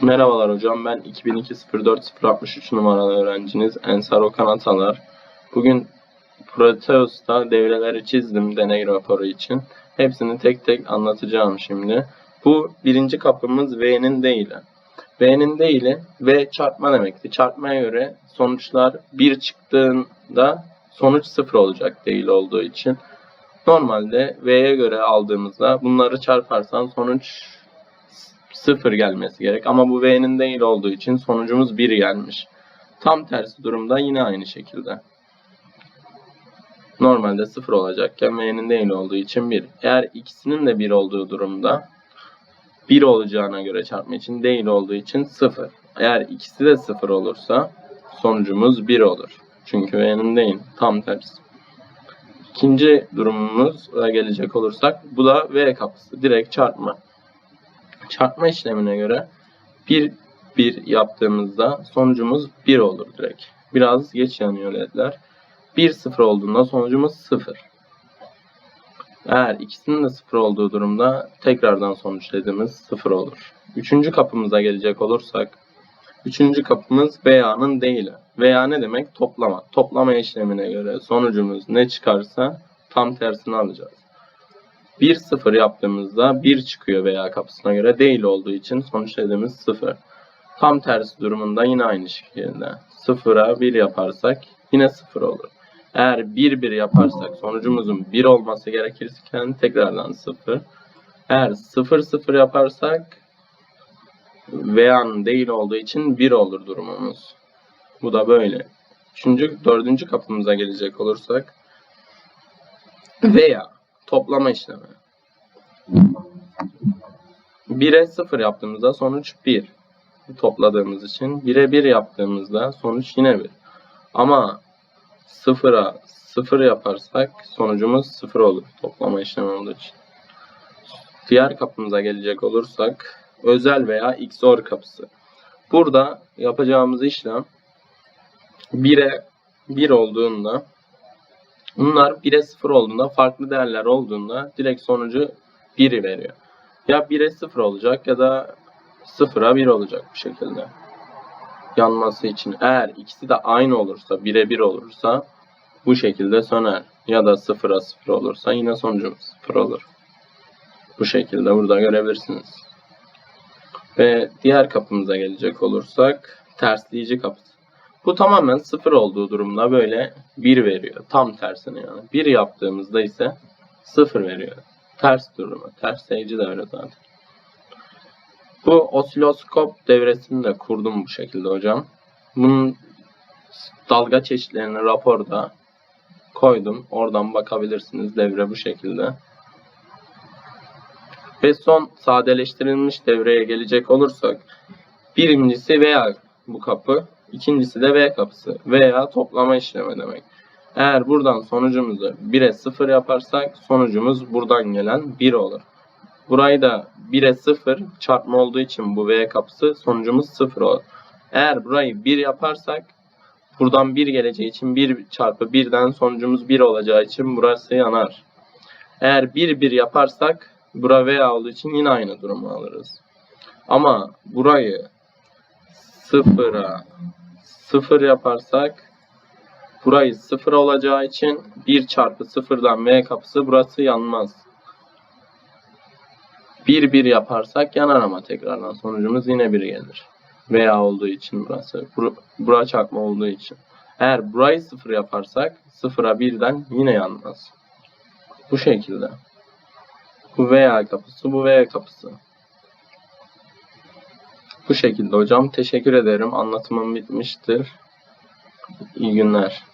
Merhabalar hocam ben 2002-04-063 numaralı öğrenciniz Ensar Okan Atalar. Bugün Proteus'ta devreleri çizdim deney raporu için. Hepsini tek tek anlatacağım şimdi. Bu birinci kapımız V'nin değili. V'nin değili V çarpma demekti. Çarpmaya göre sonuçlar 1 çıktığında sonuç 0 olacak değil olduğu için. Normalde V'ye göre aldığımızda bunları çarparsan sonuç 0 gelmesi gerek. Ama bu V'nin değil olduğu için sonucumuz 1 gelmiş. Tam tersi durumda yine aynı şekilde. Normalde 0 olacakken V'nin değil olduğu için 1. Eğer ikisinin de 1 olduğu durumda 1 olacağına göre çarpma için değil olduğu için 0. Eğer ikisi de 0 olursa sonucumuz 1 olur. Çünkü V'nin değil. Tam tersi. İkinci durumumuza gelecek olursak bu da V kapısı. Direkt çarpma. Çarpma işlemine göre 1 1 yaptığımızda sonucumuz 1 olur direkt. Biraz geç yanıyor ledler. 1 0 olduğunda sonucumuz 0. Eğer ikisinin de 0 olduğu durumda tekrardan sonuç ledimiz 0 olur. Üçüncü kapımıza gelecek olursak Üçüncü kapımız veya'nın değili. Veya ne demek? Toplama. Toplama işlemine göre sonucumuz ne çıkarsa tam tersini alacağız. 1-0 yaptığımızda 1 çıkıyor veya kapısına göre değil olduğu için sonuç dediğimiz 0. Tam tersi durumunda yine aynı şekilde. 0'a 1 yaparsak yine 0 olur. Eğer 1-1 yaparsak sonucumuzun 1 olması gerekirken tekrardan 0. Eğer 0-0 yaparsak veya'nın değil olduğu için 1 olur durumumuz. Bu da böyle. Üçüncü, dördüncü kapımıza gelecek olursak veya toplama işlemi. 1'e 0 yaptığımızda sonuç 1 topladığımız için 1'e 1 yaptığımızda sonuç yine 1. Ama 0'a 0 yaparsak sonucumuz 0 olur toplama işlemi olduğu için. Diğer kapımıza gelecek olursak özel veya XOR kapısı. Burada yapacağımız işlem 1'e 1 olduğunda bunlar 1'e 0 olduğunda farklı değerler olduğunda direkt sonucu 1'i veriyor. Ya 1'e 0 olacak ya da 0'a 1 olacak bu şekilde. Yanması için eğer ikisi de aynı olursa 1'e 1 olursa bu şekilde söner. Ya da 0'a 0 olursa yine sonucumuz 0 olur. Bu şekilde burada görebilirsiniz. Ve diğer kapımıza gelecek olursak tersleyici kapısı. Bu tamamen sıfır olduğu durumda böyle 1 veriyor. Tam tersine yani. 1 yaptığımızda ise 0 veriyor. Ters durumu. Tersleyici de öyle zaten. Bu osiloskop devresini de kurdum bu şekilde hocam. Bunun dalga çeşitlerini raporda koydum. Oradan bakabilirsiniz. Devre bu şekilde. Ve son sadeleştirilmiş devreye gelecek olursak birincisi veya bu kapı, ikincisi de V kapısı veya toplama işlemi demek. Eğer buradan sonucumuzu 1'e 0 yaparsak sonucumuz buradan gelen 1 olur. Burayı da 1'e 0 çarpma olduğu için bu V kapısı sonucumuz 0 olur. Eğer burayı 1 yaparsak buradan 1 geleceği için 1 çarpı 1'den sonucumuz 1 olacağı için burası yanar. Eğer 1 1 yaparsak bura veya olduğu için yine aynı durumu alırız. Ama burayı sıfıra sıfır yaparsak burayı sıfır olacağı için 1 çarpı sıfırdan V kapısı burası yanmaz. 1 1 yaparsak yanar ama tekrardan sonucumuz yine 1 gelir. Veya olduğu için burası. Bur bura çarpma olduğu için. Eğer burayı sıfır yaparsak sıfıra 1'den yine yanmaz. Bu şekilde. Bu veya kapısı, bu V kapısı. Bu şekilde hocam. Teşekkür ederim. Anlatımım bitmiştir. İyi günler.